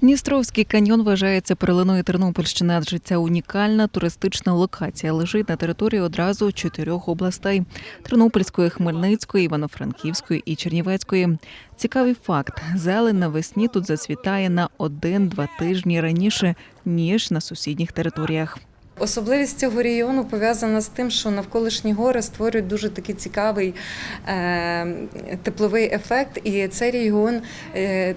Дністровський каньйон вважається перлиною Тернопільщини, адже ця унікальна туристична локація лежить на території одразу чотирьох областей: Тернопільської, Хмельницької, Івано-Франківської і Чернівецької. Цікавий факт: зелень навесні тут зацвітає на один-два тижні раніше ніж на сусідніх територіях. Особливість цього регіону пов'язана з тим, що навколишні гори створюють дуже такий цікавий е, тепловий ефект, і цей регіон е,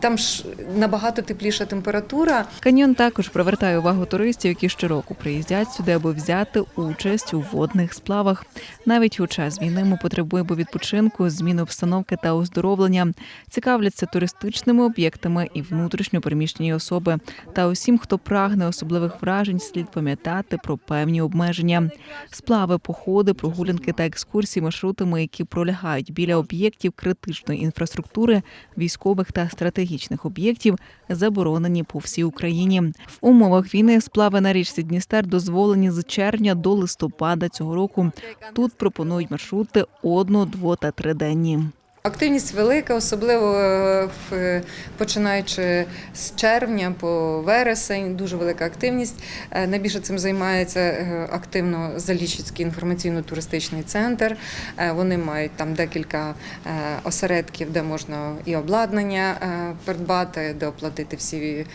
там ж набагато тепліша температура. Каньйон також привертає увагу туристів, які щороку приїздять сюди, аби взяти участь у водних сплавах. Навіть у час війни ми потребуємо відпочинку, зміни обстановки та оздоровлення. Цікавляться туристичними об'єктами і внутрішньо переміщені особи. Та усім, хто прагне особливих вражень, слід пам'ятати про певні обмеження. Сплави, походи, прогулянки та екскурсії маршрутами, які пролягають біля об'єктів критичної інфраструктури, військових та стратегічних об'єктів, заборонені по всій Україні. В умовах війни сплави на річці Дністер дозволені з червня до листопада цього року. Тут пропонують маршрути одно, дво та триденні. Активність велика, особливо е, в, починаючи з червня по вересень, дуже велика активність. Е, Найбільше цим займається е, активно Заліщицький інформаційно-туристичний центр. Е, Вони мають там декілька е, осередків, де можна і обладнання е, придбати, де оплатити всі е,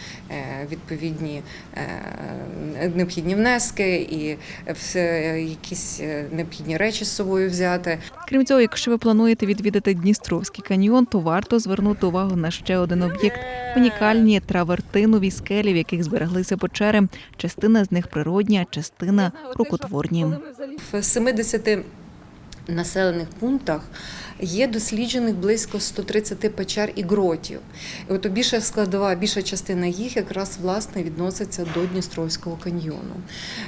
відповідні е, необхідні внески і все, якісь е, необхідні речі з собою взяти. Крім цього, якщо ви плануєте відвідати Дністровський каньйон, то варто звернути увагу на ще один об'єкт унікальні травертинові скелі, в яких збереглися печери. Частина з них природня, частина рукотворні. В 70 населених пунктах є досліджених близько 130 печер і гротів. І от більша складова, більша частина їх якраз власне відноситься до Дністровського каньйону.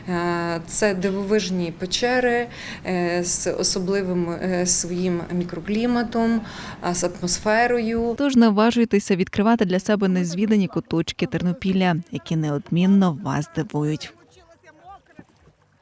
Е, Це дивовижні печери е, з особливим е, своїм мікрокліматом, з атмосферою. Тож наважуйтеся відкривати для себе незвідані куточки Тернопілля, які неодмінно вас дивують.